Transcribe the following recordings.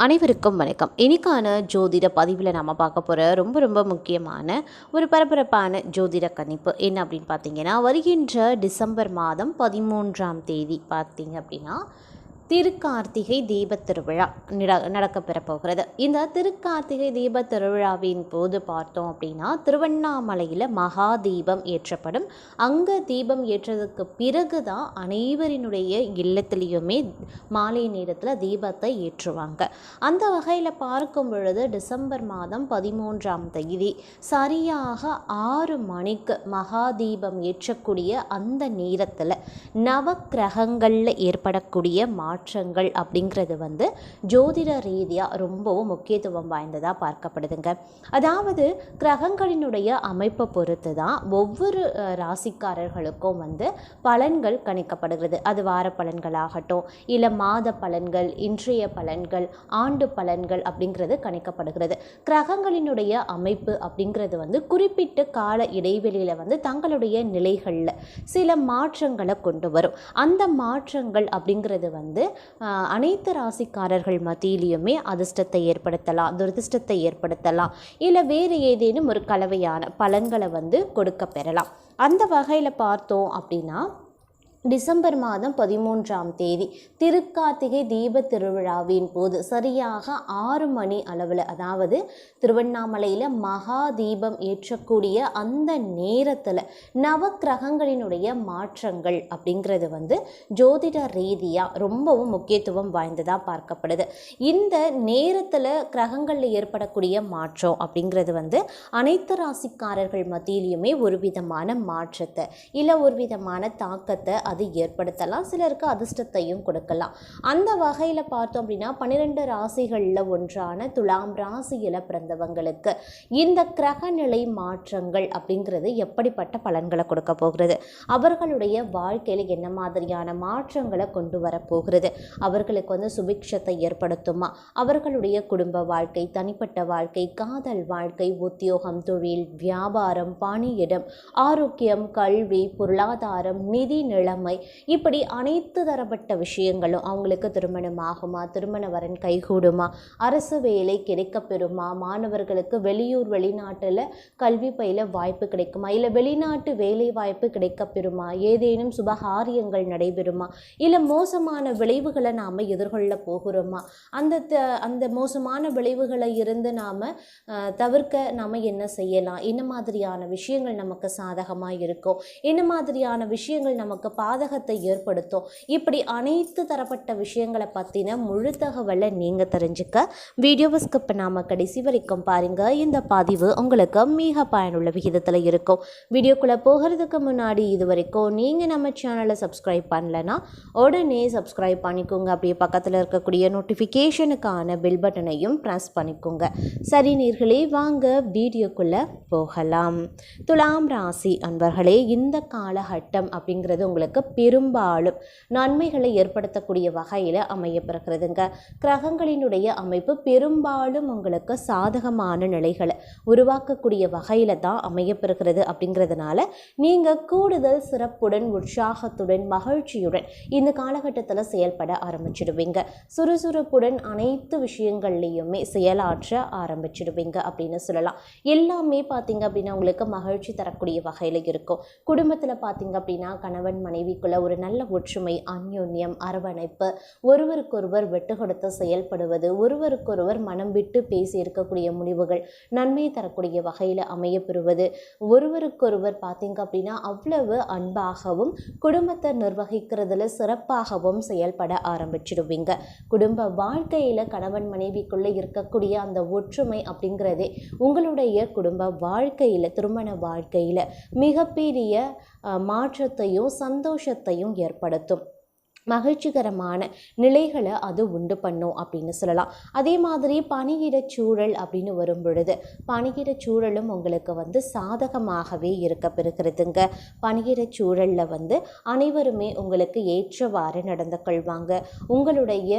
அனைவருக்கும் வணக்கம். இன்னைக்கான ஜோதிட பதிவில் நம்ம பார்க்க போகிற ரொம்ப ரொம்ப முக்கியமான ஒரு பரபரப்பான ஜோதிட கணிப்பு என்ன அப்படின்னு பார்த்தீங்கன்னா வருகின்ற டிசம்பர் மாதம் பதிமூன்றாம் தேதி பார்த்தீங்க அப்படின்னா திருக்கார்த்திகை தீபத் திருவிழா நிட நடக்கப்பெற போகிறது இந்த திருக்கார்த்திகை தீபத் திருவிழாவின் போது பார்த்தோம் அப்படின்னா திருவண்ணாமலையில் மகா தீபம் ஏற்றப்படும். அங்கே தீபம் ஏற்றதுக்கு பிறகு தான் அனைவரினுடைய இல்லத்துலேயுமே மாலை நேரத்தில் தீபத்தை ஏற்றுவாங்க. அந்த வகையில் பார்க்கும் பொழுது டிசம்பர் மாதம் பதிமூன்றாம் தேதி சரியாக ஆறு மணிக்கு மகா தீபம் ஏற்றக்கூடிய அந்த நேரத்தில் நவக்கிரகங்களில் ஏற்படக்கூடிய மா மாற்றங்கள் அப்படிங்கிறது வந்து ஜோதிட ரீதியாக ரொம்பவும் முக்கியத்துவம் வாய்ந்ததாக பார்க்கப்படுதுங்க. அதாவது கிரகங்களினுடைய அமைப்பை பொறுத்து தான் ஒவ்வொரு ராசிக்காரர்களுக்கும் வந்து பலன்கள் கணிக்கப்படுகிறது. அது வார பலன்களாகட்டும் இல்லை மாத பலன்கள் இன்றைய பலன்கள் ஆண்டு பலன்கள் அப்படிங்கிறது கணிக்கப்படுகிறது. கிரகங்களினுடைய அமைப்பு அப்படிங்கிறது வந்து குறிப்பிட்ட கால இடைவெளியில் வந்து தங்களுடைய நிலைகளில் சில மாற்றங்களை கொண்டு வரும். அந்த மாற்றங்கள் அப்படிங்கிறது வந்து அனைத்து ராசிக்காரர்கள் மத்தியிலையுமே அதிர்ஷ்டத்தை ஏற்படுத்தலாம் துரதிர்ஷ்டத்தை ஏற்படுத்தலாம். இல்லை வேறு ஏதேனும் ஒரு கலவையான பலன்களை வந்து கொடுக்க பெறலாம் அந்த வகையில் பார்த்தோம் அப்படின்னா டிசம்பர் மாதம் பதிமூன்றாம் தேதி திருக்கார்த்திகை தீப திருவிழாவின் போது சரியாக ஆறு மணி அளவில் அதாவது திருவண்ணாமலையில் மகா தீபம் ஏற்றக்கூடிய அந்த நேரத்தில் நவக்கிரகங்களினுடைய மாற்றங்கள் அப்படிங்கிறது வந்து ஜோதிட ரீதியாக ரொம்பவும் முக்கியத்துவம் வாய்ந்ததாக பார்க்கப்படுது. இந்த நேரத்தில் கிரகங்களில் ஏற்படக்கூடிய மாற்றம் அப்படிங்கிறது வந்து அனைத்து ராசிக்காரர்கள் மத்தியிலையுமே ஒரு விதமான மாற்றத்தை இல்லை ஒரு விதமான தாக்கத்தை அது ஏற்படுத்தலாம் சிலருக்கு அதிர்ஷ்டத்தையும் கொடுக்கலாம். அந்த வகையில் பார்த்தோம் அப்படின்னா பன்னிரெண்டு ராசிகளில் ஒன்றான துலாம் ராசியில் பிறந்தவங்களுக்கு இந்த கிரகநிலை மாற்றங்கள் அப்படிங்கிறது எப்படிப்பட்ட பலன்களை கொடுக்க போகிறது? அவர்களுடைய வாழ்க்கையில் என்ன மாதிரியான மாற்றங்களை கொண்டு வரப்போகிறது அவர்களுக்கு வந்து சுபிக்ஷத்தை ஏற்படுத்துமா? அவர்களுடைய குடும்ப வாழ்க்கை தனிப்பட்ட வாழ்க்கை காதல் வாழ்க்கை உத்தியோகம் தொழில் வியாபாரம் பணியிடம் ஆரோக்கியம் கல்வி பொருளாதாரம் நிதி நிலம் இப்படி அனைத்து தரப்பட்ட விஷயங்களும் அவங்களுக்கு திருமணம் ஆகுமா திருமண வரன் கைகூடுமா? அரசு வேலை கிடைக்கப்பெறுமா? மாணவர்களுக்கு வெளியூர் வெளிநாட்டில் கல்வி பயில வாய்ப்பு கிடைக்குமா? இல்லை வெளிநாட்டு வேலை வாய்ப்பு கிடைக்கப்பெறுமா? ஏதேனும் சுபகாரியங்கள் நடைபெறுமா? இல்லை மோசமான விளைவுகளை நாம் எதிர்கொள்ள போகிறோமா? அந்த த- அந்த மோசமான விளைவுகளை இருந்து நாம் தவிர்க்க நாம் என்ன செய்யலாம்? என்ன மாதிரியான விஷயங்கள் நமக்கு சாதகமாக இருக்கும்? என்ன மாதிரியான விஷயங்கள் நமக்கு பாதகத்தை ஏற்படுத்தும். இப்படி அனைத்து தரப்பட்ட விஷயங்களை பற்றின முழு தகவலை நீங்கள் தெரிஞ்சுக்க வீடியோவை ஸ்கிப் பண்ணாமல் கடைசி வரைக்கும் பாருங்கள் இந்த பதிவு உங்களுக்கு மிக பயனுள்ள விகிதத்தில் இருக்கும். வீடியோக்குள்ளே போகிறதுக்கு முன்னாடி இது வரைக்கும் நீங்கள் நம்ம சேனலை சப்ஸ்கிரைப் பண்ணலைன்னா உடனே சப்ஸ்கிரைப் பண்ணிக்கோங்க. அப்படியே பக்கத்தில் இருக்கக்கூடிய நோட்டிஃபிகேஷனுக்கான பில் பட்டனையும் ப்ரெஸ் பண்ணிக்கோங்க. சரி நீர்களே வாங்க வீடியோக்குள்ளே போகலாம். துலாம் ராசி அன்பர்களே இந்த காலகட்டம் அப்படிங்கிறது உங்களுக்கு பெரும்பாலும் நன்மைகளை ஏற்படுத்தக்கூடிய வகையில் அமையப்பெறுகிறதுங்க கிரகங்களினுடைய அமைப்பு பெரும்பாலும் உங்களுக்கு சாதகமான நிலைகளை உருவாக்கக்கூடிய வகையில் தான் அமையப்பெறுகிறது அப்படிங்கிறதுனால நீங்கள் கூடுதல் சிறப்புடன் உற்சாகத்துடன் மகிழ்ச்சியுடன் இந்த காலகட்டத்தில் செயல்பட ஆரம்பிச்சிடுவீங்க. சுறுசுறுப்புடன் அனைத்து விஷயங்கள்லேயுமே செயலாற்ற ஆரம்பிச்சிடுவீங்க அப்படின்னு சொல்லலாம். எல்லாமே பார்த்தீங்க அப்படின்னா உங்களுக்கு மகிழ்ச்சி தரக்கூடிய வகையில் இருக்கும். குடும்பத்தில் பார்த்தீங்க அப்படின்னா கணவன் மனைவி மனைவிக்குள்ள ஒரு நல்ல ஒற்றுமை அந்யோன்யம் அரவணைப்பு ஒருவருக்கொருவர் விட்டு கொடுத்து செயல்படுவது ஒருவருக்கொருவர் மனம் விட்டு பேசி இருக்கக்கூடிய முடிவுகள் நன்மை தரக்கூடிய வகையில் அமையப்பெறுவது. ஒருவருக்கொருவர் பார்த்தீங்க அப்படின்னா அவ்வளவு அன்பாகவும் குடும்பத்தை நிர்வகிக்கிறதுல சிறப்பாகவும் செயல்பட ஆரம்பிச்சிடுவீங்க. குடும்ப வாழ்க்கையில் கணவன் மனைவிக்குள்ளே இருக்கக்கூடிய அந்த ஒற்றுமை அப்படிங்கிறதே உங்களுடைய குடும்ப வாழ்க்கையில் திருமண வாழ்க்கையில் மிகப்பெரிய மாற்றத்தையும் மாற்றத்தையும் சந்தோஷத்தையும் ஏற்படுத்தும். மகிழ்ச்சிகரமான நிலைகளை அது உண்டு பண்ணும் அப்படின்னு சொல்லலாம். அதே மாதிரி பணியிடச் சூழல் அப்படின்னு வரும் பொழுது பணியிடச் சூழலும் உங்களுக்கு வந்து சாதகமாகவே இருக்க பெறுகிறதுங்க. பணியிடச் சூழலில் வந்து அனைவருமே உங்களுக்கு ஏற்றவாறு நடந்து கொள்வாங்க. உங்களுடைய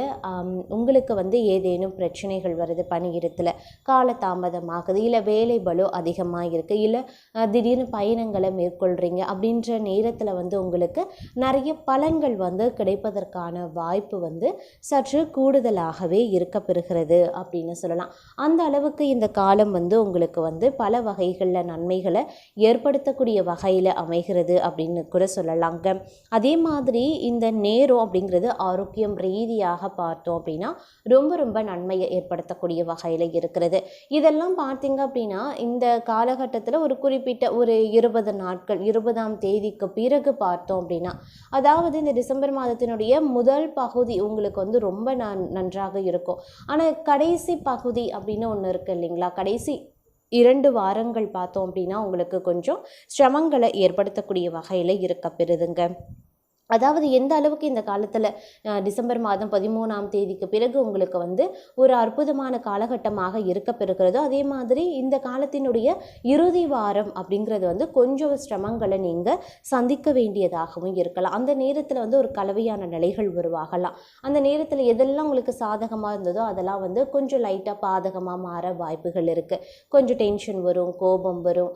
உங்களுக்கு வந்து ஏதேனும் பிரச்சனைகள் வருது பணியிடத்தில் காலதாமதமாகுது இல்லை வேலை பலு அதிகமாக இருக்குது இல்லை திடீர்னு பயணங்களை மேற்கொள்கிறீங்க அப்படின்ற நேரத்தில் வந்து உங்களுக்கு நிறைய பலன்கள் வந்து கிடை கிடைப்பதற்கான வாய்ப்பு வந்து சற்று கூடுதலாகவே இருக்கப்பெறுகிறது அப்படின்னு சொல்லலாம். அந்த அளவுக்கு இந்த காலம் வந்து உங்களுக்கு வந்து பல வகைகளில் நன்மைகளை ஏற்படுத்தக்கூடிய வகையில் அமைகிறது அப்படின்னு கூட சொல்லலாங்க. அதே மாதிரி இந்த நேரம் அப்படிங்கிறது ஆரோக்கியம் ரீதியாக பார்த்தோம் அப்படின்னா ரொம்ப ரொம்ப நன்மையை ஏற்படுத்தக்கூடிய வகையில் இருக்கிறது. இதெல்லாம் பார்த்தீங்க அப்படின்னா இந்த காலகட்டத்தில் ஒரு குறிப்பிட்ட ஒரு இருபது நாட்கள் இருபதாம் தேதிக்கு பிறகு பார்த்தோம் அப்படின்னா அதாவது இந்த டிசம்பர் புத்தகத்தினுடைய முதல் பகுதி உங்களுக்கு வந்து ரொம்ப நான் நன்றாக இருக்கும். ஆனால் கடைசி பகுதி அப்படின்னு ஒன்று இருக்குது இல்லைங்களா? கடைசி இரண்டு வாரங்கள் பார்த்தோம் அப்படின்னா உங்களுக்கு கொஞ்சம் சிரமங்களை ஏற்படுத்தக்கூடிய வகையில் இருக்க பெறுதுங்க. அதாவது எந்த அளவுக்கு இந்த காலத்தில் டிசம்பர் மாதம் பதிமூணாம் தேதிக்கு பிறகு உங்களுக்கு வந்து ஒரு அற்புதமான காலகட்டமாக இருக்க பெறுகிறதோ அதே மாதிரி இந்த காலத்தினுடைய இறுதி வாரம் அப்படிங்கிறது வந்து கொஞ்சம் சிரமங்களை நீங்கள் சந்திக்க வேண்டியதாகவும் இருக்கலாம். அந்த நேரத்தில் வந்து ஒரு கலவையான நிலைகள் உருவாகலாம். அந்த நேரத்தில் எதெல்லாம் உங்களுக்கு சாதகமாக இருந்ததோ அதெல்லாம் வந்து கொஞ்சம் லைட்டாக பாதகமாக மாற வாய்ப்புகள் இருக்குது கொஞ்சம் டென்ஷன் வரும் கோபம் வரும்.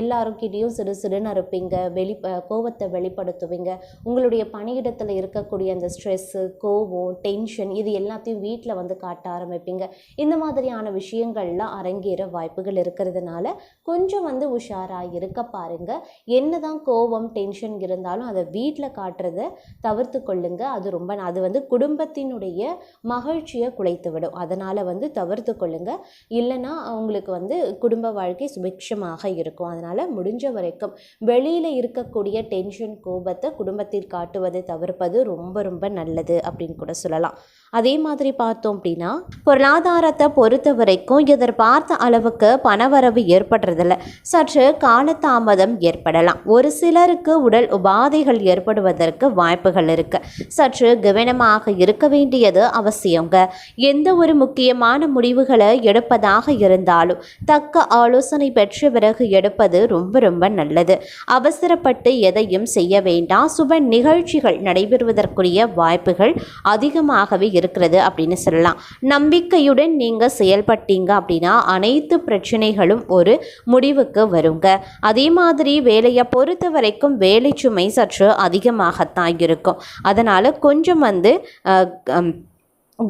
எல்லாருக்கிட்டேயும் சிறு சிறுன்னு இருப்பீங்க வெளி கோபத்தை வெளிப்படுத்துவீங்க. உங்களுடைய பணியிடத்தில் இருக்கக்கூடிய அந்த ஸ்ட்ரெஸ்ஸு கோவம் டென்ஷன் இது எல்லாத்தையும் வீட்டில் வந்து காட்ட ஆரம்பிப்பீங்க. இந்த மாதிரியான விஷயங்கள்லாம் அரங்கேற வாய்ப்புகள் இருக்கிறதுனால கொஞ்சம் வந்து உஷாராக இருக்க பாருங்க. என்னதான் கோபம் டென்ஷன் இருந்தாலும் அதை வீட்டில் காட்டுறத தவிர்த்து கொள்ளுங்க. அது ரொம்ப அது வந்து குடும்பத்தினுடைய மகிழ்ச்சியை குலைத்து விடும் அதனால் வந்து தவிர்த்து கொள்ளுங்க. இல்லைன்னா உங்களுக்கு வந்து குடும்ப வாழ்க்கை சுபிக்ஷமாக இருக்கும். அதனால் முடிஞ்ச வரைக்கும் வெளியில் இருக்கக்கூடிய டென்ஷன் கோபத்தை குடும்பத்திற்கு காட்டுவதை தவிர்ப்பது ரொம்ப ரொம்ப நல்லது அப்படின்னு கூட சொல்லலாம். அதே மாதிரி பார்த்தோம் அப்படின்னா பொருளாதாரத்தை பொறுத்த வரைக்கும் எதிர்பார்த்த அளவுக்கு பணவரவு ஏற்படுறதில்ல. சற்று காலதாமதம் ஏற்படலாம். ஒரு சிலருக்கு உடல் உபாதைகள் ஏற்படுவதற்கு வாய்ப்புகள் இருக்கு. சற்று கவனமாக இருக்க வேண்டியது அவசியங்க. எந்த ஒரு முக்கியமான முடிவுகளை எடுப்பதாக இருந்தாலும் தக்க ஆலோசனை பெற்ற பிறகு எடுப்பது ரொம்ப ரொம்ப நல்லது. அவசரப்பட்டு எதையும் செய்ய வேண்டாம். சுப நிகழ்ச்சிகள் நடைபெறுவதற்குரிய வாய்ப்புகள் அதிகமாகவே இருக்கிறது அப்படின்னு சொல்லலாம். நம்பிக்கையுடன் நீங்கள் செயல்பட்டீங்க அப்படின்னா அனைத்து பிரச்சனைகளும் ஒரு முடிவுக்கு வருங்க. அதே மாதிரி வேலையை பொறுத்த வரைக்கும் வேலை சுமை சற்று அதிகமாகத்தான் இருக்கும். அதனால் கொஞ்சம் வந்து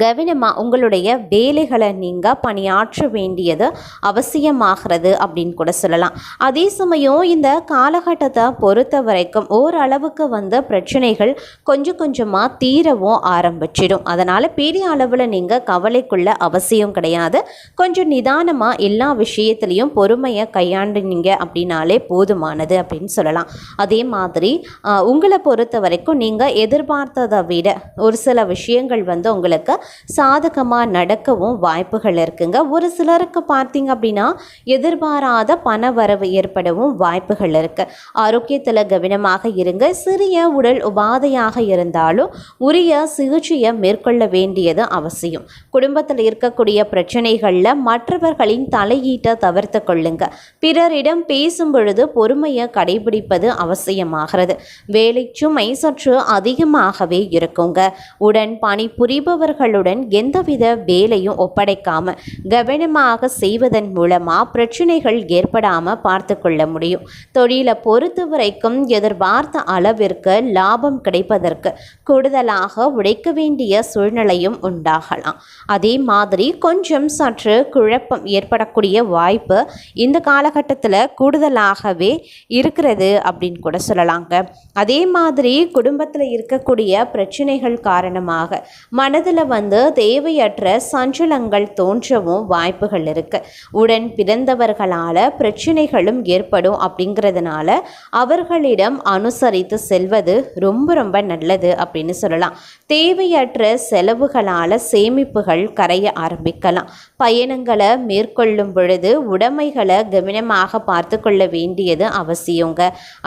கவனமாக உங்களுடைய வேலைகளை நீங்கள் பணியாற்ற வேண்டியது அவசியமாகிறது அப்படின்னு கூட சொல்லலாம். அதே சமயம் இந்த காலகட்டத்தை பொறுத்த வரைக்கும் ஓரளவுக்கு வந்து பிரச்சனைகள் கொஞ்சம் கொஞ்சமாக தீரவும் ஆரம்பிச்சிடும். அதனால் பெரிய அளவில் நீங்கள் கவலைக்குள்ள அவசியம் கிடையாது. கொஞ்சம் நிதானமாக எல்லா விஷயத்துலேயும் பொறுமையை கையாண்டுனீங்க அப்படின்னாலே போதுமானது அப்படின்னு சொல்லலாம். அதே மாதிரி உங்களை பொறுத்த வரைக்கும் நீங்கள் எதிர்பார்த்ததை விட ஒரு சில விஷயங்கள் வந்து உங்களுக்கு சாதகமாக நடக்கவும் வாய்ப்புகள் இருக்குங்க. ஒரு சிலருக்கு பார்த்தீங்க அப்படின்னா எதிர்பாராத பண வரவு ஏற்படவும் வாய்ப்புகள் இருக்கு. ஆரோக்கியத்தில் கவனமாக இருங்க. சிறிய உடல் உபாதையாக இருந்தாலும் உரிய சிகிச்சையை மேற்கொள்ள வேண்டியது அவசியம். குடும்பத்தில் இருக்கக்கூடிய பிரச்சனைகளில் மற்றவர்களின் தலையீட்டை தவிர்த்து கொள்ளுங்க. பிறரிடம் பேசும் பொழுது பொறுமையை கடைபிடிப்பது அவசியமாகிறது. வேலை சுமை சற்று அதிகமாகவே இருக்குங்க. உடன் பணிபுரிபவர்களுடன் எந்தவித வேலையும் ஒப்படைக்காம கவனமாக செய்வதன் மூலமா பிரச்சனைகள் ஏற்படாம பார்த்து கொள்ள முடியும். தொழிலை பொறுத்த வரைக்கும் எதிர்பார்த்த அளவிற்கு லாபம் கிடைப்பதற்கு கூடுதலாக உழைக்க வேண்டிய சூழ்நிலையும் உண்டாகலாம். அதே மாதிரி கொஞ்சம் சற்று குழப்பம் ஏற்படக்கூடிய வாய்ப்பு இந்த காலகட்டத்தில் கூடுதலாகவே இருக்கிறது அப்படின்னு கூட சொல்லலாங்க. அதே மாதிரி குடும்பத்தில் இருக்கக்கூடிய பிரச்சனைகள் காரணமாக மனதில் வந்து தேவையற்ற சஞ்சலங்கள் தோன்றவும் வாய்ப்புகள் இருக்கு. உடன் பிறந்தவர்களால் பிரச்சனைகளும் ஏற்படும் அப்படிங்கிறதுனால அவர்களிடம் அனுசரித்து செல்வது ரொம்ப ரொம்ப நல்லது அப்படின்னு சொல்லலாம். தேவையற்ற செலவுகளால் சேமிப்புகள் கரைய ஆரம்பிக்கலாம். பயணங்களை மேற்கொள்ளும் பொழுது உடைமைகளை கவனமாக பார்த்து கொள்ள வேண்டியது அவசியங்க.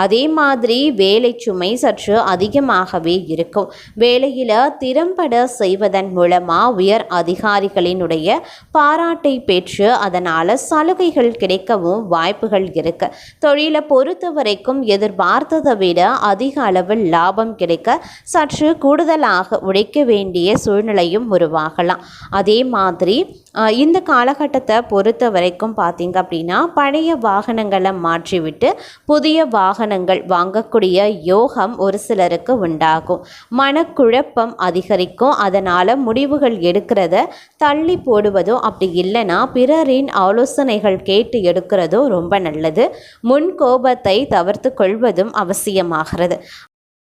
அதே மாதிரி வேலை சுமை சற்று அதிகமாகவே இருக்கும். வேலையில் திறம்பட செய்வதன் மூலமாக உயர் அதிகாரிகளினுடைய பாராட்டை பெற்று அதனால் சலுகைகள் கிடைக்கவும் வாய்ப்புகள் இருக்கு. தொழிலை பொறுத்த வரைக்கும் எதிர்பார்த்ததை விட அதிக அளவில் லாபம் கிடைக்க சற்று கூடுதலாக உழைக்க வேண்டிய சூழ்நிலையும் உருவாகலாம். அதே மாதிரி இந்த காலகட்டத்தை பொறுத்த வரைக்கும் பார்த்தீங்க அப்படின்னா பழைய வாகனங்களை மாற்றிவிட்டு புதிய வாகனங்கள் வாங்கக்கூடிய யோகம் ஒரு சிலருக்கு உண்டாகும். மனக்குழப்பம் அதிகரிக்கும். அதனால் முடிவுகள் எடுக்கிறத தள்ளி போடுவதோ அப்படி இல்லைன்னா பிறரின் ஆலோசனைகள் கேட்டு எடுக்கிறதோ ரொம்ப நல்லது. முன் கோபத்தை தவிர்த்து கொள்வதும் அவசியமாகிறது.